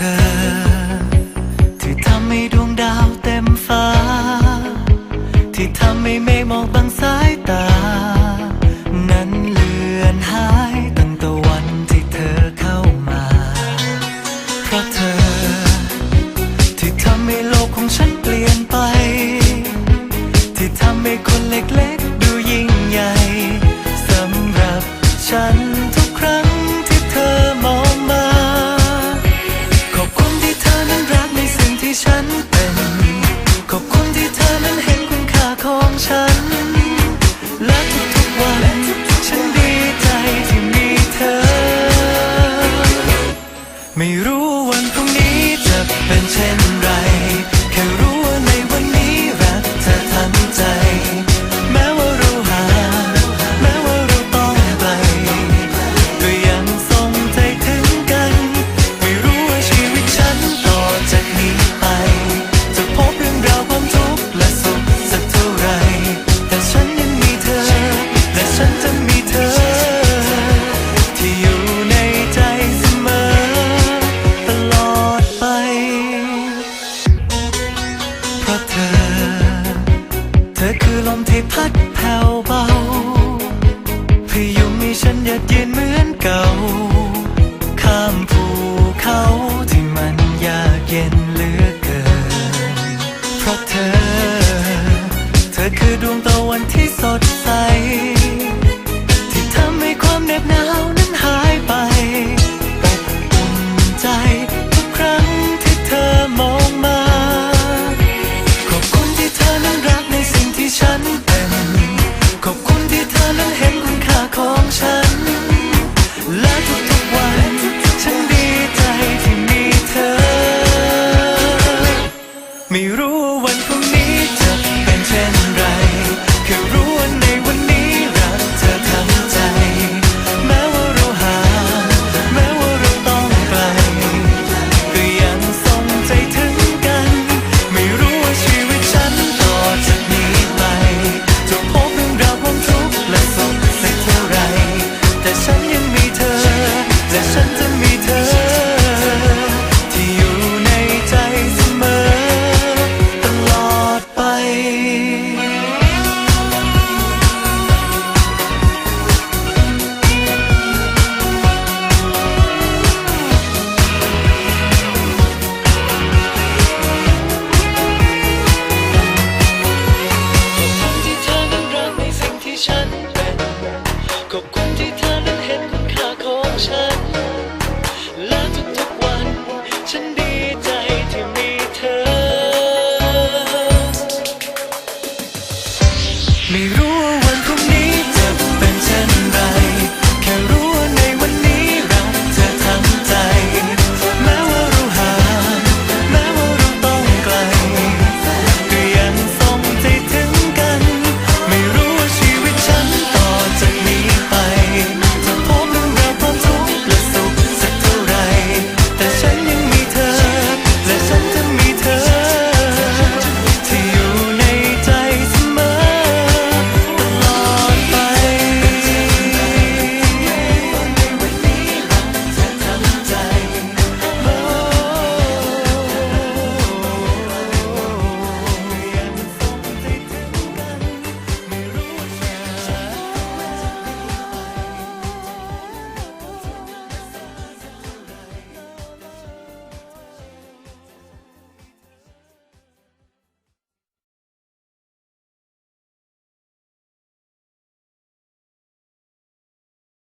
ธอที่ทำให้ดวงดาวเต็มฟ้า ที่ทำให้เมฆหมอกบางสายตา นั้นเลือนหายตั้งแต่วันที่เธอเข้ามา เพราะเธอ ที่ทำให้โลกของฉันเปลี่ยนไป ที่ทำให้คนเล็ก ที่ฉัน อคนที่เธอนั้นเห็นคุณค่าของฉัน